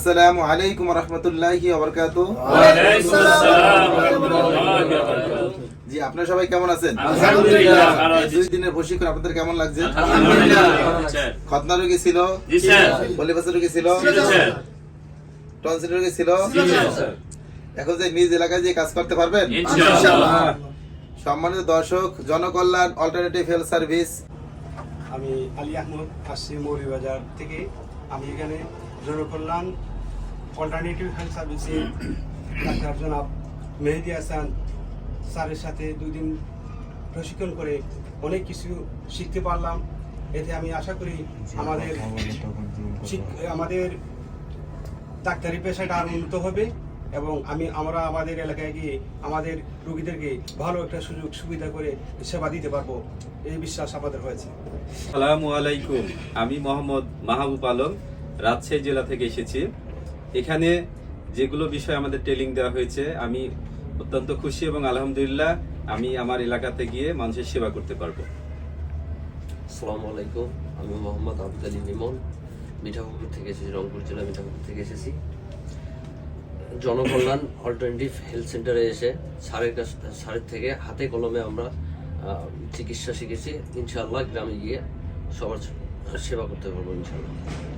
আসসালামু আলাইকুম রহমতুল্লাহি ওয়ালাইকুম আসসালাম ওয়া রাহমাতুল্লাহি ওয়া বারাকাতুহু। জি আপনারা সবাই কেমন আছেন। দুই দিনের প্রশিক্ষণ আপনাদের কেমন লাগছে? খতনা রোগী ছিল? রোগী ছিল? টনসিল রোগী ছিল? এখন যে নিজ এলাকায় যে কাজ করতে পারবেন? সম্মানিত দর্শক জনকল্যাণ অল্টারনেটিভ হেলথ সার্ভিস আমি আলী আহমদ আসছি মৌলভীবাজার থেকে। আমি এখানে জনকল্যাণ অল্টারনেটিভ হেলথ সার্ভিসে ডাক্তার জনাব মেহেদি হাসান স্যারের সাথে দুই দিন প্রশিক্ষণ করে অনেক কিছু শিখতে পারলাম। এতে আমি আশা করি আমাদের আমাদের ডাক্তারি পেশাটা আরও উন্নত হবে এবং আমি আমরা আমাদের এলাকায় গিয়ে আমাদের রোগীদেরকে ভালো একটা সুযোগ সুবিধা করে সেবা দিতে পারব। এই বিশ্বাস আমাদের হয়েছে। আসসালামু আলাইকুম। আমি মোহাম্মদ মাহবুব আলম রাজশাহী জেলা থেকে এসেছি। এখানে যেগুলো বিষয় আমাদের ট্রেনিং দেওয়া হয়েছে, আমি অত্যন্ত খুশি এবং আলহামদুলিল্লাহ আমি আমার এলাকাতে গিয়ে মানুষের সেবা করতে পারব। আসসালামু আলাইকুম, আমি মোহাম্মদ আবুদ আলী লিমন, মিঠাপুকুর থেকে এসেছি, রংপুর জেলা মিঠাপুকুর থেকে এসেছি। জনকল্যাণ অল্টারনেটিভ হেলথ সেন্টারে এসে স্যারের কাছ স্যারের থেকে হাতে কলমে আমরা চিকিৎসা শিখেছি। ইনশাআল্লাহ গ্রামে গিয়ে সবার সেবা করতে পারব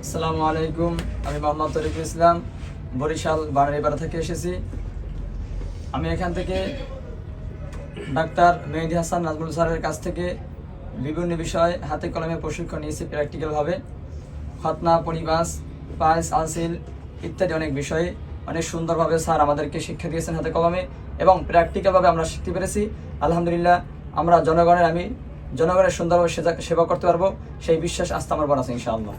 আসসালামু আলাইকুম, আমি মোহাম্মদ তরিকুল ইসলাম, বরিশাল বানারিপাড়া থেকে এসেছি। আমি এখান থেকে ডাক্তার মেহেদি হাসান নাজমুল স্যারের কাছ থেকে বিভিন্ন বিষয় হাতে কলমে প্রশিক্ষণ নিয়েছি প্র্যাকটিক্যালভাবে। খতনা, পরিবাস, পায়েস আসিল ইত্যাদি অনেক বিষয়ে অনেক সুন্দরভাবে স্যার আমাদেরকে শিক্ষা দিয়েছেন হাতে কলমে এবং প্র্যাকটিক্যালভাবে আমরা শিখতে পেরেছি। আলহামদুলিল্লাহ, আমরা জনগণের আমি জনগণের সুন্দরভাবে সেবা- করতে পারব সেই বিশ্বাস আস্থা আমার বড় আছে ইনশাআল্লাহ।